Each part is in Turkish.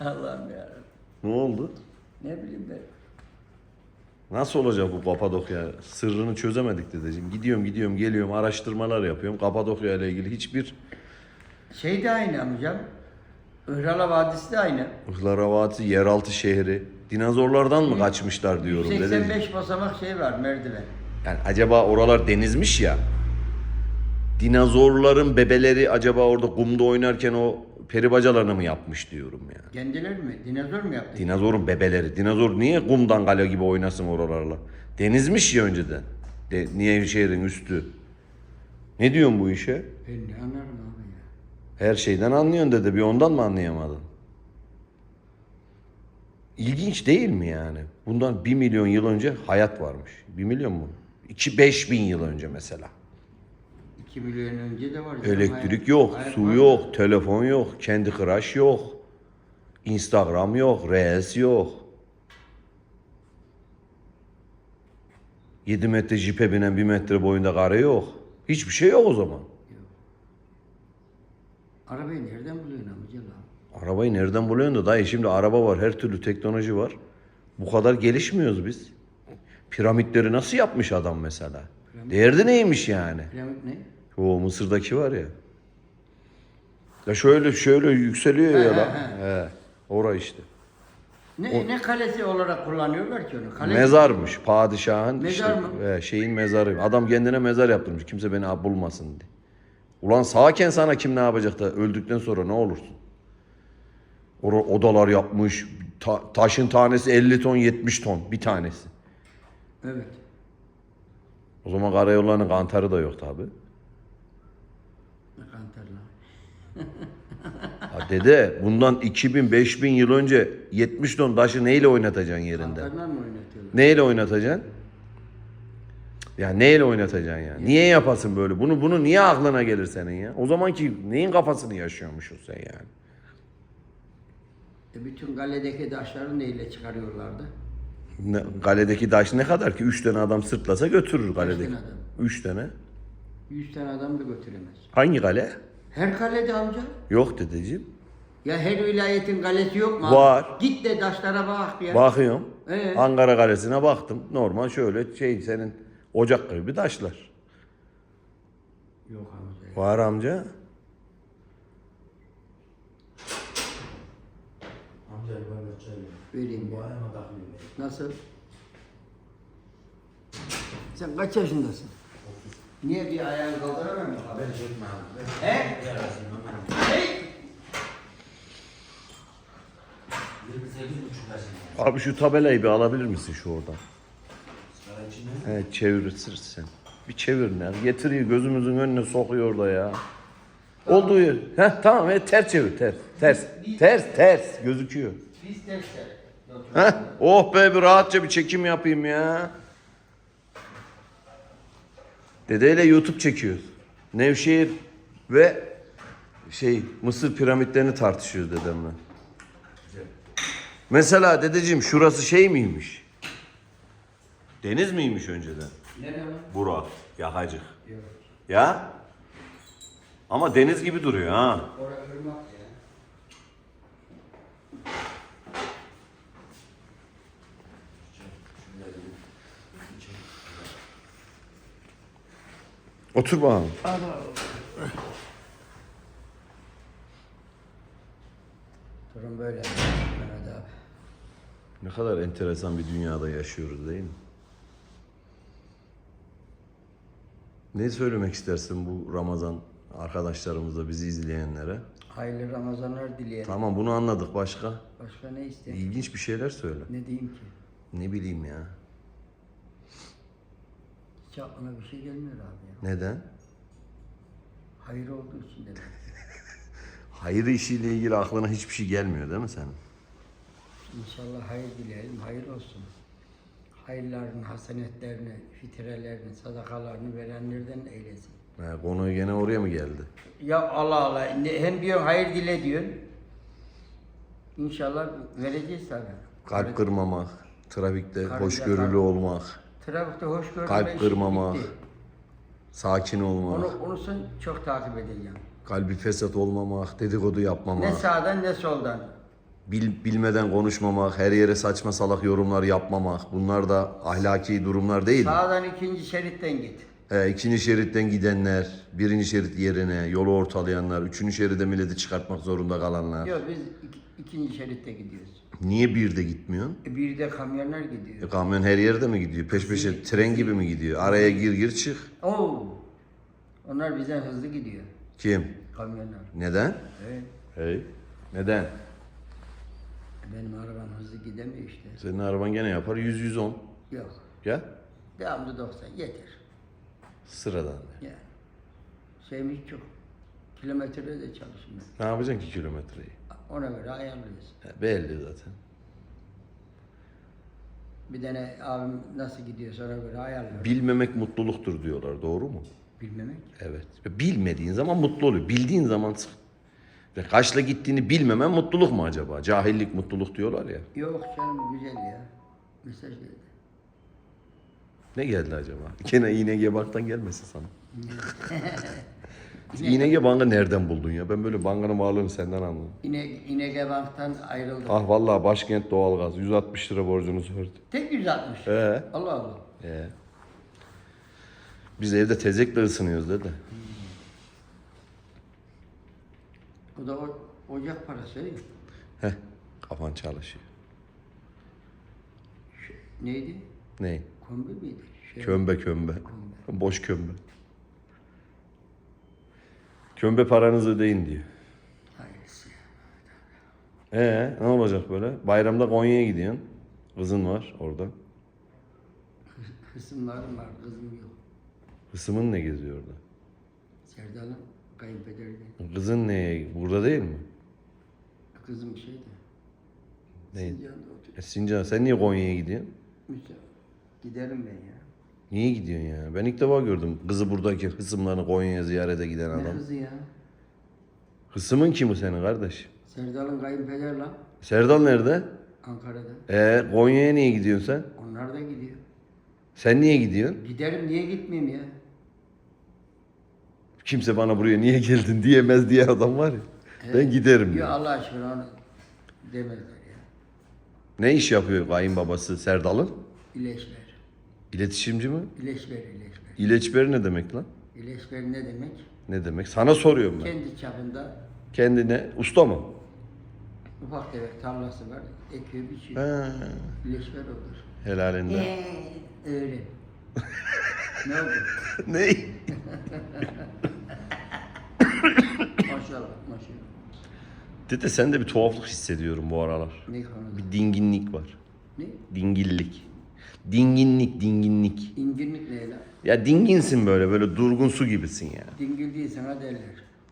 Allah'ım ya. Ne oldu? Ne bileyim ben. Nasıl olacak bu Kapadokya? Sırrını çözemedik dedeciğim. Gidiyorum gidiyorum geliyorum araştırmalar yapıyorum. Kapadokya ile ilgili hiçbir Şey de aynı amcam. Ihrala Vadisi de aynı. Ihlara Vadisi, yeraltı şehri. Dinozorlardan mı kaçmışlar diyorum dedeciğim. 85 basamak şey var merdiven. Yani acaba oralar denizmiş ya. Dinozorların bebeleri acaba orada kumda oynarken o peri bacalarını mı yapmış diyorum ya. Kendileri mi? Dinozor mu yaptı? Dinozorun bebeleri. Dinozor niye kumdan kale gibi oynasın oralarla? Denizmiş ya önceden. De, niye şehrin üstü? Ne diyorsun bu işe? Ben ne anlarım abi ya. Her şeyden anlıyorsun dedi. Bir ondan mı anlayamadın? İlginç değil mi yani? Bundan bir milyon yıl önce hayat varmış. Bir milyon mu? İki beş bin yıl önce mesela. 2 milyon önce de var. canım, Elektrik yok, hayat su var. yok, telefon yok, kendi crush yok. Instagram yok, Reels yok. 7 metre jipe binen 1 metre boyunda karı yok. Hiçbir şey yok o zaman. Arabayı nereden buluyorsun amca lan? Arabayı nereden buluyorsun da dayı şimdi araba var, her türlü teknoloji var. Bu kadar gelişmiyoruz biz. Piramitleri nasıl yapmış adam mesela? Derdi neymiş yani? Piramit ne? O Mısır'daki var ya. Ya şöyle şöyle yükseliyor ya He, lan. he, He. Ora işte. Ne, ne kalesi olarak kullanıyorlar ki onu? Kale Mezarmış padişahın Mezar işte, mı? he, şeyin mezarı. Adam kendine mezar yaptırmış. Kimse beni bulmasın diye. Ulan sağken sana kim ne yapacak da öldükten sonra ne olursun? Ora odalar yapmış. Ta- taşın tanesi 50 ton 70 ton bir tanesi. Evet. O zaman karayollarının kantarı da yok tabi. Ha dede bundan 2000 5000 yıl önce 70 ton taşı neyle oynatacaksın yerinde? Kantarlar mı oynatıyorlar? Neyle oynatacaksın? Ya neyle oynatacaksın ya? Niye yapasın böyle? Bunu bunu niye aklına gelir senin ya? O zamanki neyin kafasını yaşıyormuşsun sen yani? E bütün kaledeki taşları neyle çıkarıyorlardı? Ne, kaledeki taş ne kadar ki? Üç tane adam sırtlasa götürür kaledeki. tane adam? Üç tane. 100 tane adam da götüremez. Hangi kale? Her kalede amca. Yok dedeciğim. Ya her vilayetin kalesi yok mu? abi? Var. Git de taşlara bak ya. Bakıyorum. Ee? Ankara Kalesi'ne baktım. Normal şöyle şey senin ocak gibi taşlar. Yok amca. Var amca. Amca böyle çay ver. Vereyim Bu ayağıma. Nasıl? Sen kaç yaşındasın? Niye bir ayağını kaldıramıyor musun? Haber çekme abi. He? Yarasın Ömer'im. Hey! 28 buçuk yaşında. Abi şu tabelayı bir alabilir misin şu oradan? Sigara içinde. Evet çevirirsin. Bir çevir ne? Getiriyor gözümüzün önüne sokuyor da ya. Olduğu yer. Heh tamam evet ters çevir ters. Ters. Ters ters gözüküyor. Biz dersler. Heh oh be bir rahatça bir çekim yapayım ya. Dedeyle YouTube çekiyoruz. Nevşehir ve şey Mısır piramitlerini tartışıyoruz dedemle. Güzel. Mesela dedeciğim şurası şey miymiş? Deniz miymiş önceden? Nerede lan? Bura, Yakacık. Yok. Ya? Ama deniz gibi duruyor ha. Orada ırmak ya. Şurada bir- bir çay. Otur bakalım. Durum böyle. Mehmet abi. Ne kadar enteresan bir dünyada yaşıyoruz değil mi? Ne söylemek istersin bu Ramazan arkadaşlarımıza, bizi izleyenlere? Hayırlı Ramazanlar dileyelim. Tamam bunu anladık başka. Başka ne isteyeyim? İlginç bir şeyler söyle. Ne diyeyim ki? Ne bileyim ya. Hiç aklıma bir şey gelmiyor abi ya. Neden? Hayır olduğu için demek. Hayır işiyle ilgili aklına hiçbir şey gelmiyor değil mi senin? İnşallah hayır dileyelim, hayır olsun. Hayırların, hasenetlerini, fitrelerini, sadakalarını verenlerden eylesin. Ha, konu gene oraya mı geldi? Ya Allah Allah, hem diyorsun hayır dile diyorsun. İnşallah vereceğiz tabii. Kalp kırmamak, trafikte Karınca hoşgörülü kalp- olmak, Trafikte hoş gördüm. Kalp kırmamak. sakin olmak, Onu, onu sen çok takip edeceğim. kalbi fesat olmamak, dedikodu yapmamak. Ne sağdan ne soldan. bil, bilmeden konuşmamak, her yere saçma salak yorumlar yapmamak. Bunlar da ahlaki durumlar değil mi? Sağdan ikinci şeritten git. He, ikinci şeritten gidenler, birinci şerit yerine yolu ortalayanlar, üçüncü şeride milleti çıkartmak zorunda kalanlar. Yok biz iki- ikinci şeritte gidiyoruz. Niye bir de gitmiyorsun? E, bir de kamyonlar gidiyor. E, kamyon her yerde mi gidiyor? Peş peşe tren gibi mi gidiyor? Araya gir gir çık. Oo. Onlar bizden hızlı gidiyor. Kim? Kamyonlar. Neden? Evet. Hey. Neden? Benim arabam hızlı gidemiyor işte. Senin araban gene yapar 100-110. Yok. Ya? Devamlı 90 yeter. Sıradan. Yani. Şeyimiz çok. Kilometrede de çalışmıyor. Ne yapacaksın ki kilometreyi? Ona göre ayarlıyoruz. He, belli zaten. Bir tane abim nasıl gidiyorsa ona göre ayarlıyor. Bilmemek mutluluktur diyorlar. Doğru mu? Bilmemek. Evet. Bilmediğin zaman mutlu oluyor. Bildiğin zaman sık. Ve kaçla gittiğini bilmemen mutluluk mu acaba? Cahillik mutluluk diyorlar ya. Yok canım güzel ya. Mesaj geldi. Ne geldi acaba? Gene İNG Bank'tan gelmesin sana. İNG Bank'ı nereden buldun ya? Ben böyle bankanın varlığını senden anladım. İne, İnege Bank'tan ayrıldım. Ah vallahi başkent doğalgaz 160 lira borcunuz verdi. Tek 160. Ee? Allah Allah. Ee. Biz evde tezekle ısınıyoruz dedi. O da o, ocak parası değil mi? Heh. Kafan çalışıyor. Neydi? Ne? Kombi miydi? Şey, Kömbe kömbe. Boş kömbe. Kömbe paranızı ödeyin diyor. Ee, ne olacak böyle? Bayramda Konya'ya gidiyorsun. Kızın var orada. Kısımlarım var, kızım yok. Kısımın ne geziyor orada? Serdal'ın kayınpederi de. Kızın ne? Burada değil mi? Kızım şeydi. Ne? Sincan'da oturuyor. E Sincan sen niye Konya'ya gidiyorsun? Müsa. Giderim ben ya. Niye gidiyorsun ya? Ben ilk defa gördüm kızı buradaki hısımlarını Konya'ya ziyarete giden Ne adam. kızı ya? Hısımın kimi senin kardeş? Serdal'ın kayınpeder lan. Serdal nerede? Ankara'da. E Konya'ya niye gidiyorsun sen? Onlar da gidiyor. Sen niye gidiyorsun? Giderim niye gitmeyeyim ya? Kimse bana buraya niye geldin diyemez diye adam var ya. Ben giderim. Yok diyor. Allah aşkına onu demezler ya. Ne iş yapıyor kayınbabası Serdal'ın? İleşver. İletişimci mi? İleşver, ileşver. İleçberi ne demek lan? İleşver ne demek? Ne demek? Sana soruyorum ben. Kendi çapında Kendine usta mı? ufak tefek tarlası var. Ekiyor, biçiyor. Ha, İleşver olur. helalinde. Eee, öyle. ne oldu? ne? Maşallah, maşallah. Dede sen de bir tuhaflık hissediyorum bu aralar. Ne konuda? Bir dinginlik var. Ne? Dingillik. Dinginlik, dinginlik. İngillik ne lan? Ya dinginsin böyle, böyle durgun su gibisin ya. Dingil değil sana derler.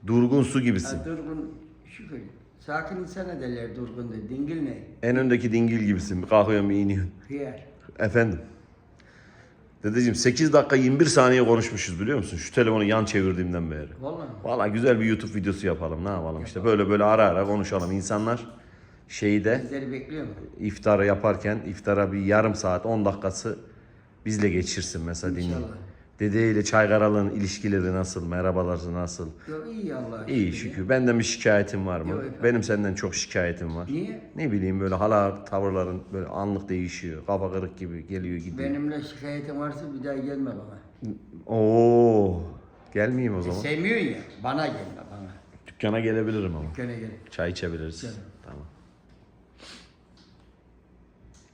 Durgun su gibisin. Ha, durgun, şükür. Sakin insana derler durgun değil. Dingil ne? En öndeki dingil gibisin. Bir iniyorsun. Hıyar. Efendim. Dedeciğim 8 dakika 21 saniye konuşmuşuz biliyor musun? Şu telefonu yan çevirdiğimden beri. Vallahi. Valla güzel bir YouTube videosu yapalım. Ne yapalım işte böyle böyle ara ara konuşalım. İnsanlar şeyde Bizleri bekliyor mu? iftarı yaparken iftara bir yarım saat 10 dakikası bizle geçirsin mesela dinleyin. İnşallah. Dede ile Çaykaral'ın ilişkileri nasıl? Merhabaları nasıl? Yok iyi Allah. İyi şükür. Benden bir şikayetin var mı? Yok efendim. Benim senden çok şikayetim var. Niye? Ne bileyim böyle hala tavırların böyle anlık değişiyor. Kafa kırık gibi geliyor gidiyor. Benimle şikayetin varsa bir daha gelme bana. Oo. Gelmeyeyim o E, zaman. sevmiyorsun ya. Bana gelme bana. Dükkana gelebilirim ama. Gene gel. Çay içebiliriz. Gel. Tamam.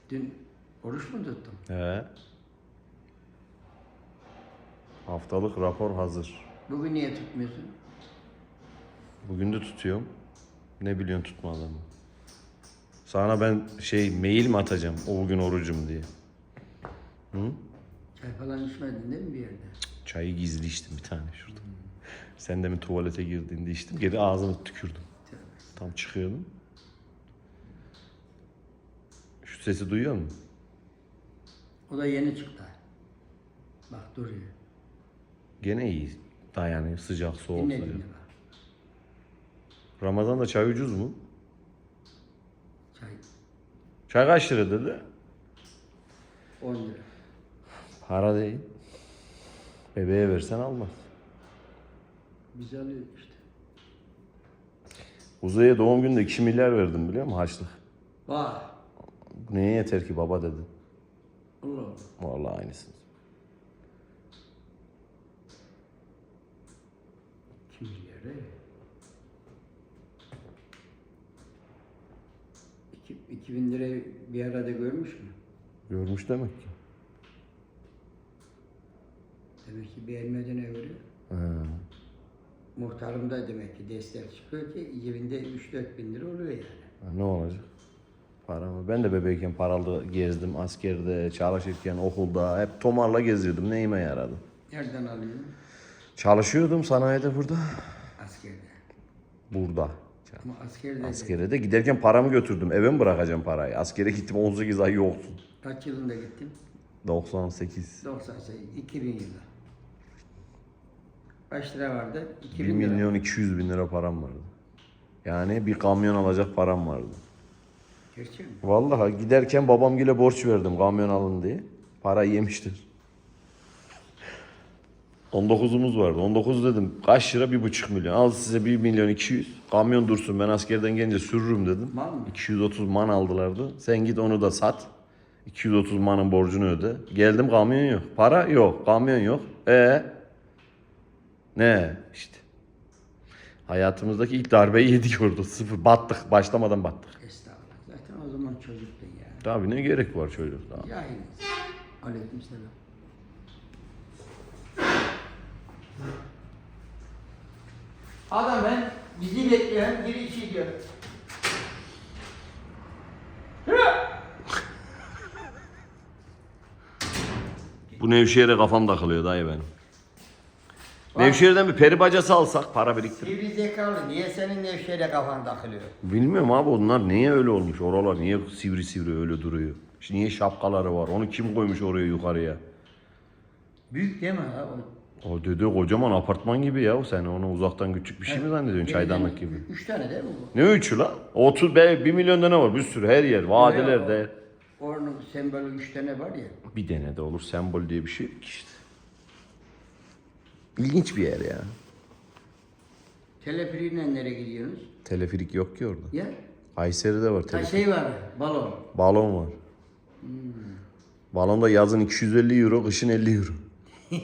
Dün oruç mu tuttun? He. Haftalık rapor hazır. Bugün niye tutmuyorsun? Bugün de tutuyorum. Ne biliyorsun tutmadığımı? Sana ben şey mail mi atacağım o bugün orucum diye. Çay falan içmedin değil mi bir yerde? Çayı gizli içtim bir tane şurada. Sen de mi tuvalete girdiğinde içtim. Geri ağzına tükürdüm. Tam çıkıyordum. Şu sesi duyuyor musun? O da yeni çıktı. Bak duruyor. Gene iyi. Dayanıyor. Sıcak soğuk. Dinle sıcak. dinle bak. Ramazan'da çay ucuz mu? Çay Çay kaç lira dedi? 10 lira. Para değil. Bebeğe versen almaz. Biz alıyoruz işte. Kuzey'e doğum gününde 2 milyar verdim biliyor musun harçlık. Vay. Neye yeter ki baba dedi. Allah Allah. Vallahi aynısınız. Bilir he? İki, 2000 lirayı bir arada görmüş mü? Görmüş demek ki. Demek ki beğenmediğine göre He. muhtarımda demek ki destek çıkıyor ki cebinde 3-4 bin lira oluyor yani. Ha, Ne olacak? Para mı? Ben de bebekken paralı gezdim. Askerde, çalışırken, okulda. Hep tomarla geziyordum. Neyime yaradı? Nereden alıyorsun? Çalışıyordum sanayide burada. Askerde. Burada. Ama askerde de Askere de giderken paramı götürdüm. Eve mi bırakacağım parayı? Askere gittim 18 ay yoksun. kaç yılında gittin? 98. 98, 2000 yılı. Kaç lira vardı? 1 2000 lira. milyon 200 bin lira param vardı. Yani bir kamyon alacak param vardı. Gerçek mi? Vallahi giderken babamgile borç verdim kamyon alın diye. Para yemiştir. 19'umuz vardı. 19 dedim. Kaç lira? 1,5 milyon. Al size 1 milyon 200. Kamyon dursun ben askerden gelince sürürüm dedim. Mal mı? 230 man aldılardı. Sen git onu da sat. 230 manın borcunu öde. Geldim kamyon yok. Para yok. Kamyon yok. E ne işte. Hayatımızdaki ilk darbeyi yedik orada. Sıfır. Battık. Başlamadan battık. Zaten o zaman çocuktun ya. Tabii ne gerek var çocuk daha. Cahiliz. Aleyküm selam. Adam ben bizi bekleyen biri içi diyor. Bu Nevşehir'e kafam takılıyor dayı benim. Nevşehir'den bir peri bacası alsak para biriktir. Sivri zekalı niye senin Nevşehir'e kafan takılıyor? Bilmiyorum abi onlar niye öyle olmuş? Oralar niye sivri sivri öyle duruyor? İşte niye şapkaları var? Onu kim koymuş oraya yukarıya? Büyük değil mi ha? O, dede kocaman apartman gibi ya. Sen onu uzaktan küçük bir şey mi zannediyorsun? Çaydanlık gibi. Üç tane değil mi bu? Ne üçü lan? 30 be 1 milyonda ne var? Bir sürü her yer. Vadilerde. Onun sembolü üç tane var ya. Bir tane de olur. Sembol diye bir şey yok ki işte. İlginç bir yer ya. Telepiriyle nereye gidiyorsunuz? Teleferik yok ki orada. Ya. Kayseri'de var Ha teleferik. şey var, balon. Balon var. Balonda yazın 250 euro, kışın 50 euro.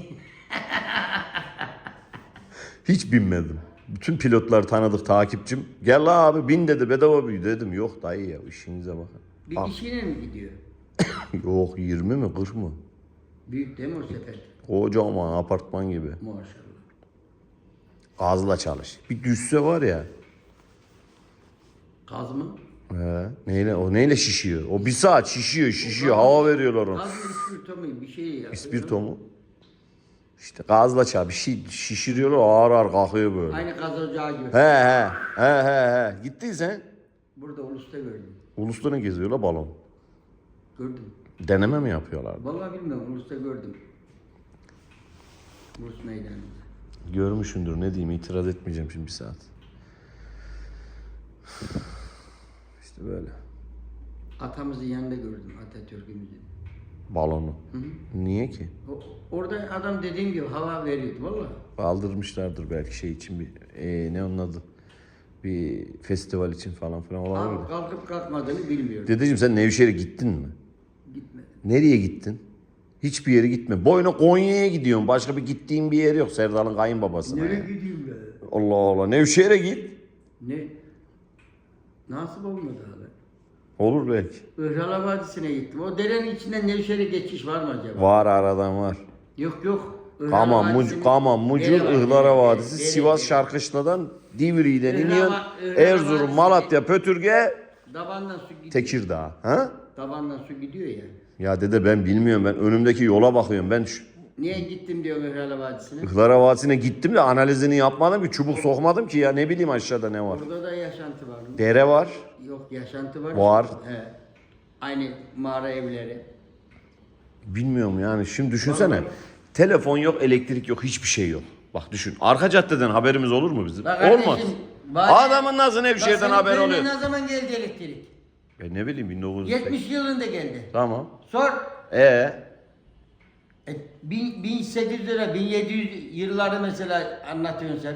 Hiç binmedim. Bütün pilotlar tanıdık takipçim. Gel la abi bin dedi bedava bin dedim. Yok dayı ya işinize bakın. Bir kişiyle mi gidiyor? Yok 20 mi 40 mı? Büyük değil mi o sepet? Kocaman apartman gibi. Maşallah. Gazla çalış. Bir düşse var ya. Gaz mı? He, neyle, o neyle şişiyor? O bir saat şişiyor şişiyor hava veriyorlar ona. Gaz mı ispirto mu bir şey ya. İspirto mu? İşte gazla çal bir şey şişiriyorlar ağır ağır kalkıyor böyle. Aynı gaz ocağı gibi. He he he he he. Gittin sen. Burada Ulus'ta gördüm. Ulus'ta ne geziyorlar balon? Gördüm. Deneme mi yapıyorlar? Vallahi bilmiyorum Ulus'ta gördüm. Görmüşündür ne diyeyim itiraz etmeyeceğim şimdi bir saat. İşte böyle. Atamızın yanında gördüm Atatürk'ümüzün. Balonu. Niye ki? O- Orada adam dediğim gibi hava veriyordu vallahi. Kaldırmışlardır belki şey için bir e, ne onun adı? Bir festival için falan filan olabilir. Kalk- Kalkıp kalkmadığını bilmiyorum. Dedeciğim sen Nevşehir'e gittin mi? Gitmedim. Nereye gittin? Hiçbir yere gitme. Boyuna Konya'ya gidiyorsun. Başka bir gittiğin bir yer yok. Serdal'ın kayınbabasına. Nereye ya. gideyim ben? Allah Allah. Nevşehir'e git. Ne? Nasip olmadı hala. Olur belki. Ihral Vadisi'ne gittim. O derenin içinden Nevşehir'e geçiş var mı acaba? Var aradan var. Yok yok. Kaman, Vadisi'nin- Muc Mucur, Ihlara Vadisi, dere, Sivas dere. Şarkışla'dan Divri'den iniyorsun. Erzurum, Malatya, Pötürge, Dabandan su gidiyor. Tekirdağ. Ha? Dabandan su gidiyor ya. Ya dede ben bilmiyorum. Ben önümdeki yola bakıyorum. Ben şu Niye gittim diyor Ihral Vadisi'ne? Ihlara Vadisi'ne gittim de analizini yapmadım ki. Çubuk sokmadım ki ya. Ne bileyim aşağıda ne var. Orada da yaşantı var mı? Dere var. Yok yaşantı var. Var. He. Aynı mağara evleri. Bilmiyorum yani. Şimdi düşünsene. Telefon yok, elektrik yok, hiçbir şey yok. Bak düşün. Arka caddeden haberimiz olur mu bizim? Bak kardeşim, Olmaz. bari- Adamın nasıl Bak Nevşehir'den senin haber köyüne oluyor? Ne zaman geldi elektrik? Ya ne bileyim 1980. 70 yılında geldi. Tamam. Sor. E, bin, 1800 lira, 1700 yılları mesela anlatıyorsun sen.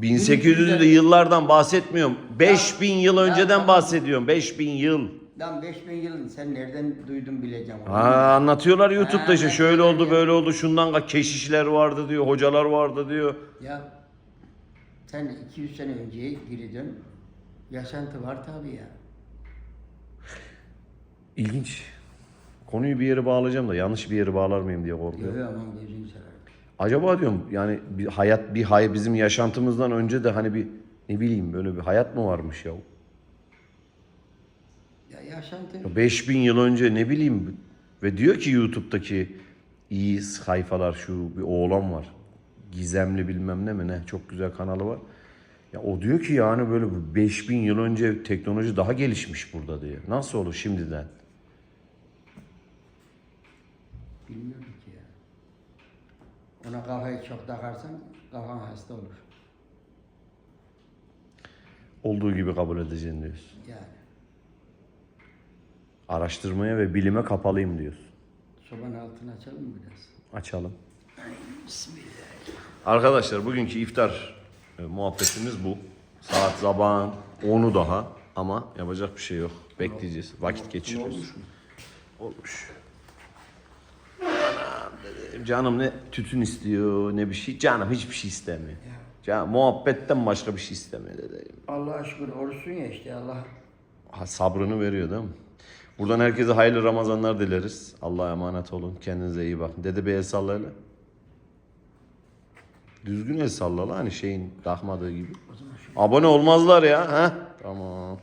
1800'lü yıllardan bahsetmiyorum. 5000 yıl Ya, önceden tamam. bahsediyorum. 5000 yıl. Lan 5000 yılın sen nereden duydun bileceğim. onu. Ha, anlatıyorlar YouTube'da işte şöyle oldu böyle oldu şundan ka- keşişler vardı diyor hocalar vardı diyor. Ya sen 200 sene önceye geri dön. Yaşantı var tabii ya. İlginç. Konuyu bir yere bağlayacağım da yanlış bir yere bağlar mıyım diye korkuyorum. yok aman gözünü severim. Acaba diyorum yani bir hayat bir hay bizim yaşantımızdan önce de hani bir ne bileyim böyle bir hayat mı varmış ya? Ya yaşantı Ya 5000 yıl önce ne bileyim ve diyor ki YouTube'daki iyi sayfalar şu bir oğlan var. Gizemli bilmem ne mi ne çok güzel kanalı var. Ya o diyor ki yani böyle bir 5000 yıl önce teknoloji daha gelişmiş burada diyor. Nasıl olur şimdiden? Bilmiyorum ki ya. Ona kafayı çok takarsan kafan hasta olur. Olduğu gibi kabul edeceksin diyorsun. Yani Araştırmaya ve bilime kapalıyım diyorsun. sobanın altını açalım mı biraz? Açalım. Bismillah. Arkadaşlar bugünkü iftar e, muhabbetimiz bu. Saat sabahın 10'u daha ama yapacak bir şey yok. Bekleyeceğiz. Vakit geçiriyoruz. Olmuş mu? Olmuş. Anam dedim, Canım ne tütün istiyor ne bir şey. Canım hiçbir şey istemiyor. Canım muhabbetten başka bir şey istemiyor dedim. Allah'a şükür oruçsun ya işte Allah. Ha, sabrını veriyor değil mi? Buradan herkese hayırlı Ramazanlar dileriz. Allah'a emanet olun. Kendinize iyi bakın. Dede bir el salla hele. Düzgün el salla lan hani şeyin takmadığı gibi. Abone olmazlar ya. ha? Tamam.